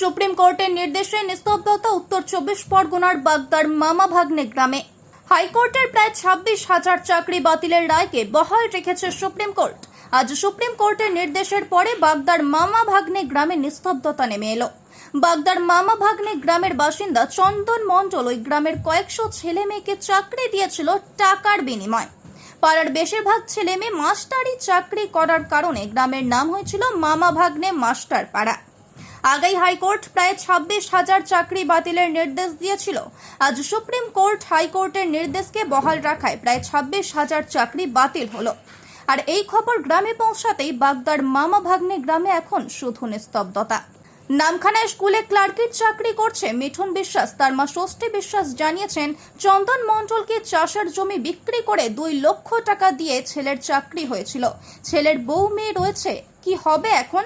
Supreme কোর্টের নির্দেশে নিস্তব্ধতা উত্তর চব্বিশ পরগনার বাগদার মামা ভাগ্নে গ্রামে। হাইকোর্টের প্রায় ছাব্বিশ হাজার চাকরি বাতিলের রায়কে বহাল রেখেছে সুপ্রিম কোর্ট। আজ সুপ্রিম কোর্টের নির্দেশের পরে বাগদার মামা ভাগ্নে গ্রামে নিস্তব্ধতা নেমে এলো। বাগদার মামা ভাগ্নে গ্রামের বাসিন্দা চন্দন মণ্ডল ওই গ্রামের কয়েকশো ছেলে মেয়েকে চাকরি দিয়েছিল টাকার বিনিময়। পাড়ার বেশিরভাগ ছেলে মেয়ে মাস্টারি চাকরি করার কারণে গ্রামের নাম হয়েছিল মামা ভাগ্নে মাস্টার পাড়া। আগাই হাইকোর্ট প্রায় ছাব্বিশ হাজার চাকরি বাতিলের নির্দেশ দিয়েছিল। আজ সুপ্রিম কোর্ট হাইকোর্টের নির্দেশকে বহাল রাখায় প্রায় ছাব্বিশ হাজার চাকরি বাতিল হলো। আর এই খবর গ্রামে পৌঁছাতেই বাগদার মামা ভাগ্নে গ্রামে এখন শুধু নিস্তব্ধতা। নামখানায় স্কুলে ক্লার্কের চাকরি করছে মিঠুন বিশ্বাস। তার মা ষষ্ঠী বিশ্বাস জানিয়েছেন, চন্দন মণ্ডলকে চাষের জমি বিক্রি করে দুই লক্ষ টাকা দিয়ে ছেলের চাকরি হয়েছিল। ছেলের বউ মেয়ে রয়েছে, কি হবে এখন?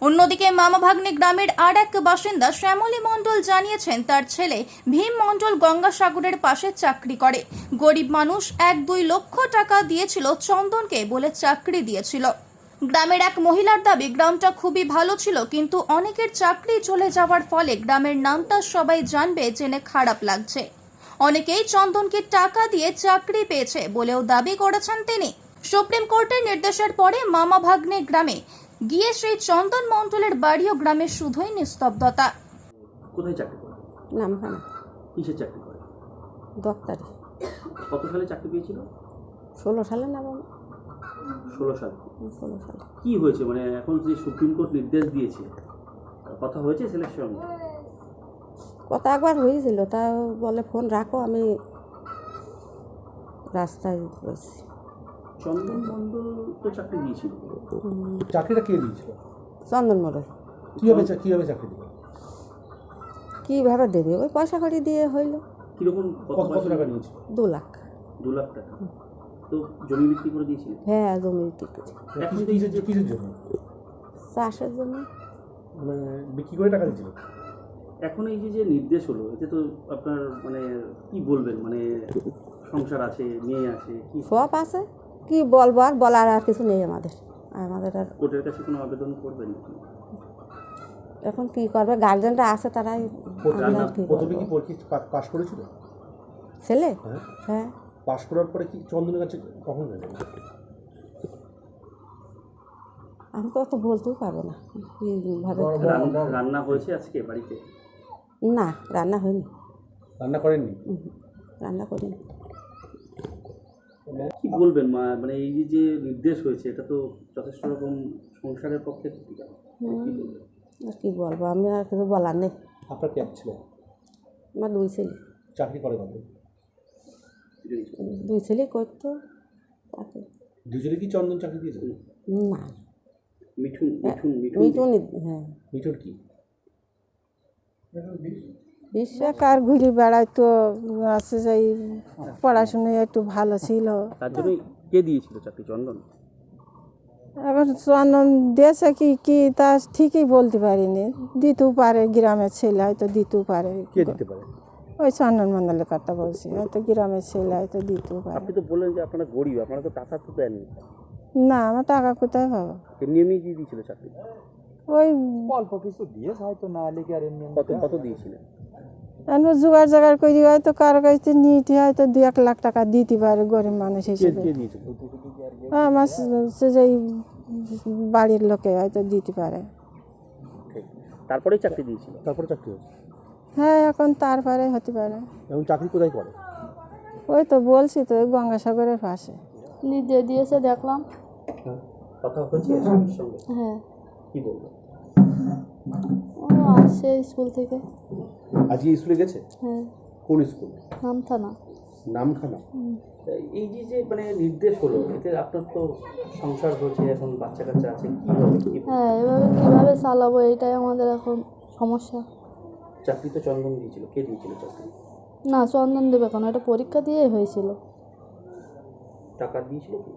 অন্যদিকে মামাভাগ্নে গ্রামের আর এক বাসিন্দা শ্যামলী মণ্ডল জানিয়েছেন, তার ছেলে ভীম মণ্ডল গঙ্গাসাগরের পাশে চাকরি করে। গরিব মানুষ এক দুই লক্ষ টাকা দিয়েছিল চন্দনকে বলে চাকরি দিয়েছিল। গ্রামের এক মহিলার দাবি, গ্রামটা খুবই ভালো ছিল, কিন্তু অনেকের চাকরি চলে যাওয়ার ফলে গ্রামের নামটা সবাই জানবে, জেনে খারাপ লাগছে। অনেকেই চন্দনকে টাকা দিয়ে চাকরি পেয়েছে বলেও দাবি করেছেন তিনি। সুপ্রিম কোর্টের নির্দেশের পরে মামা ভাগ্নে গ্রামে গিয়ে সেই চন্দন মণ্ডলের বাড়ি ও গ্রামে শুধুই নিস্তব্ধতা। কোথায় চাকরি করে নামখানা। কিসের চাকরি করে দপ্তরে। কত সালে চাকরি পেয়েছিল? ষোলো সালে না বাবা ষোলো সাল। ষোলো সালে। কি হয়েছে? মানে এখন যে সুপ্রিম কোর্ট নির্দেশ দিয়েছে কথা হয়েছে ছেলের সঙ্গে? কথা একবার হয়েছিল তা বলে ফোন রাখো আমি রাস্তায় বসছি। চন্দন মণ্ডল তো চাকরি দিয়েছিল। চাকরিটা কে দিয়েছিল? চন্দন মোড়ল কীভাবে চা- কীভাবে চাকরি দিল? কীভাবে দেবে? ওই পয়সা কড়ি দিয়ে হইল। কীরকম কত কত কত টাকা নিয়েছিল দু লাখ। দু লাখ টাকা। তো জমি বিক্রি করে দিয়েছিলেন হ্যাঁ জমি বিক্রি এখন কিসের- তো এই যে কিসের কিসের জন্য চাষের জন্য মানে বিক্রি করে টাকা দিয়েছিল? এখন এই যে যে নির্দেশ হলো এতে তো আপনার মানে কি বলবেন? মানে সংসার আছে মেয়ে আছে কি? সব আছে। কি বলব আর বলার আর কিছু নেই আমাদের। আমাদের আর কোর্টের কাছে কোনো আবেদন করবেন? এখন কি করবে? গার্জেনরা আছে তারাই আমরা কি প্রথমে কি পরীক্ষা পা- পাশ করেছিল? ছেলে? হ্যাঁ। হ্যাঁ। পাশ করার পরে কি চন্দনের কাছে কখন গেল? আমি তো অত বলতেও পারব না। কীভাবে রান- রান্না হয়েছে আজকে বাড়িতে? না রান্না হয়নি। রান্না করেননি? রান্না করিনি। কি বলবেন? মা মানে এই যে নির্দেশ হয়েছে এটা তো যথেষ্ট রকম সংসারের পক্ষে। কি? আর কি বলব? আমি আর কিছু বলার নেই। আপনার ক্যাব ছিল আমার দুই ছেলে। চাকরি করে কবে? দুই ছেলে করতো দুজনে কি চন্দন চাকরি দিয়েছিল না। মিঠুন মিঠুন মিঠুন। মিটুন হ্যাঁ। মিঠুর কি? বেকার ঘুরে বেড়াইতো আছে যাই পড়াশুনায় একটু ভালো ছিল। তার জন্যই কে দিয়েছিল চাকরি চন্দন? এখন চন্দন দেশে কি কি তা ঠিকই বলতে পারিনি। দিতেও পারে গ্রামের ছেলে হয়তো দিতেও পারে। কে দিতে পারে? ওই চন্দন মন্ডলের কথা বলছি হয়তো গ্রামের ছেলে হয়তো দিতেও পারে। আপনি তো বললেন যে আপনারা গরিব আপনারা তো টাকা তো দেননি। না আমার টাকা কোথায় পাবো? এমনি এমনি দিয়ে দিয়েছিল চাকরি? ওই অল্প কিছু দিয়ে হয়তো না লিখে আর এমনি এমনি কত কত দিয়েছিলেন? আমরা জোগাড় জাগাড় করি হয়তো কারও কাছে নিতে হয়তো দু এক লাখ টাকা দিতে পারে গরিব মানুষ হিসেবে। কে দিয়েছিল আমার সে যে বাড়ির লোকে হয়তো দিতে পারে। ঠিক তারপরেই চাকরি দিয়েছিল? তারপরে চাকরি হ্যাঁ এখন তারপরে হতে পারে। এখন চাকরি কোথায় করে? ওই তো বলছি তো ওই গঙ্গাসাগরের পাশে। নিজে দিয়েছে দেখলাম। হ্যাঁ। কথা হয়েছে? হ্যাঁ। কি বলব ও আসছে স্কুল থেকে। আজকে স্কুলে গেছে? হ্যাঁ। কোন স্কুল? নামথানা। নামখানা এই যে যে মানে নির্দেশ হলো এতে আপনার তো সংসার হয়েছে এখন বাচ্চা কাচ্চা আছে হ্যাঁ এভাবে কীভাবে চালাবো এটাই আমাদের এখন সমস্যা। চাকরি তো চন্দন দিয়েছিল কে দিয়েছিল চাকরি? না চন্দন দেবে কেন? এটা পরীক্ষা দিয়েই হয়েছিল। টাকা দিয়েছিল কি?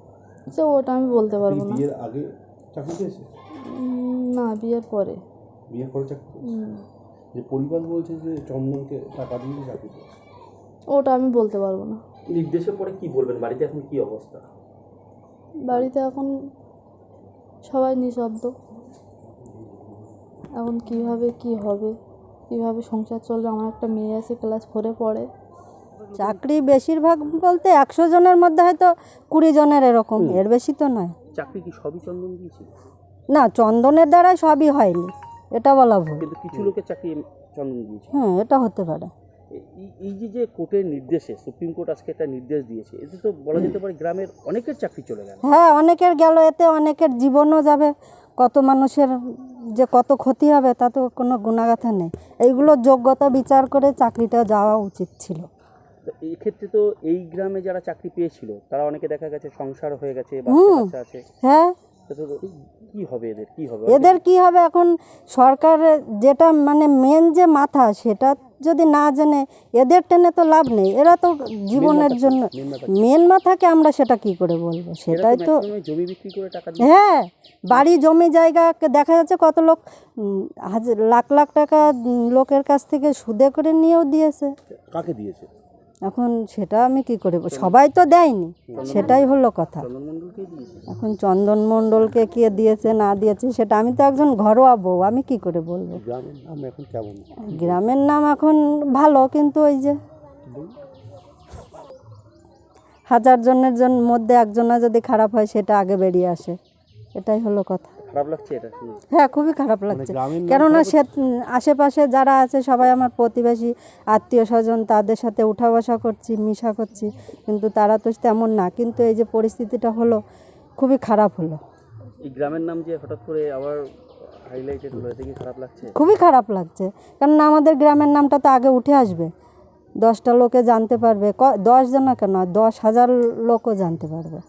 সে ওটা আমি বলতে পারব না। বিয়ের আগে চাকরি পেয়েছে না বিয়ের পরে। বিয়ের করে চাকরি যে পরিবার বলছে যে চন্দনকে টাকা দিয়ে চাকরি পেয়েছে ওটা আমি বলতে পারব না। নির্দেশের পরে কি বলবেন? বাড়িতে এখন কি অবস্থা? বাড়িতে এখন সবাই নিঃশব্দ। এখন কীভাবে কি হবে? কীভাবে সংসার চলবে? আমার একটা মেয়ে আছে ক্লাস ফোরে পড়ে। চাকরি বেশিরভাগ বলতে একশো জনের মধ্যে হয়তো কুড়ি জনের এরকম। এর বেশি তো নয়। চাকরি কি সবই চন্দন দিয়েছে? না চন্দনের দ্বারা সবই হয়নি। এটা বলা ভুল। কিন্তু কিছু লোকের চাকরি চন্দন দিয়েছে। হ্যাঁ এটা হতে পারে। এই- যে যে কোর্টের নির্দেশে সুপ্রিম কোর্ট আজকে একটা নির্দেশ দিয়েছে এতে তো বলা যেতে পারে গ্রামের অনেকের চাকরি চলে গেল। হ্যাঁ অনেকের গেল এতে অনেকের জীবনও যাবে। কত মানুষের যে কত ক্ষতি হবে তা তো কোনো গুণাগাথা নেই। এইগুলো যোগ্যতা বিচার করে চাকরিটা যাওয়া উচিত ছিল। এই তো এই গ্রামে যারা চাকরি পেয়েছিল তারা অনেকে দেখা গেছে সংসার হয়ে গেছে বাচ্চা আছে। হ্যাঁ কি হবে এদের? কি হবে? এদের কি হবে এখন? সরকারের যেটা মানে মেন যে মাথা সেটা যদি না জেনে এদের টেনে তো লাভ নেই। এরা তো জীবনের জন্য মেন মাথাকে আমরা সেটা কি করে বলব? সেটাই তো জমি বিক্রি করে টাকা হ্যাঁ বাড়ি জমি জায়গাকে দেখা যাচ্ছে কত লোক হাজার লাখ লাখ টাকা লোকের কাছ থেকে সুদে করে নিয়েও দিয়েছে। কাকে দিয়েছে? এখন সেটা আমি কি করে সবাই তো দেয়নি। সেটাই হলো কথা। এখন চন্দন মণ্ডলকে কে দিয়েছে না দিয়েছে সেটা আমি তো একজন ঘরোয়া বউ আমি কি করে বলব? গ্রামের নাম এখন গ্রামের নাম এখন ভালো কিন্তু ওই যে হাজার জনের জন মধ্যে একজনা যদি খারাপ হয় সেটা আগে বেরিয়ে আসে। এটাই হলো কথা। খারাপ লাগছে এটা হ্যাঁ খুবই খারাপ লাগছে। কেননা সে আশেপাশে যারা আছে সবাই আমার প্রতিবেশী আত্মীয় স্বজন তাদের সাথে উঠা বসা করছি মিশা করছি কিন্তু তারা তো তেমন না। কিন্তু এই যে পরিস্থিতিটা হলো খুবই খারাপ হলো। এই গ্রামের নাম যে হঠাৎ করে আবার হাইলাইটেড হলো এতে কি খারাপ লাগছে? খুবই খারাপ লাগছে। কেননা আমাদের গ্রামের নামটা তো আগে উঠে আসবে। দশটা লোকে জানতে পারবে। ক দশ জনা কেন দশ হাজার লোকও জানতে পারবে।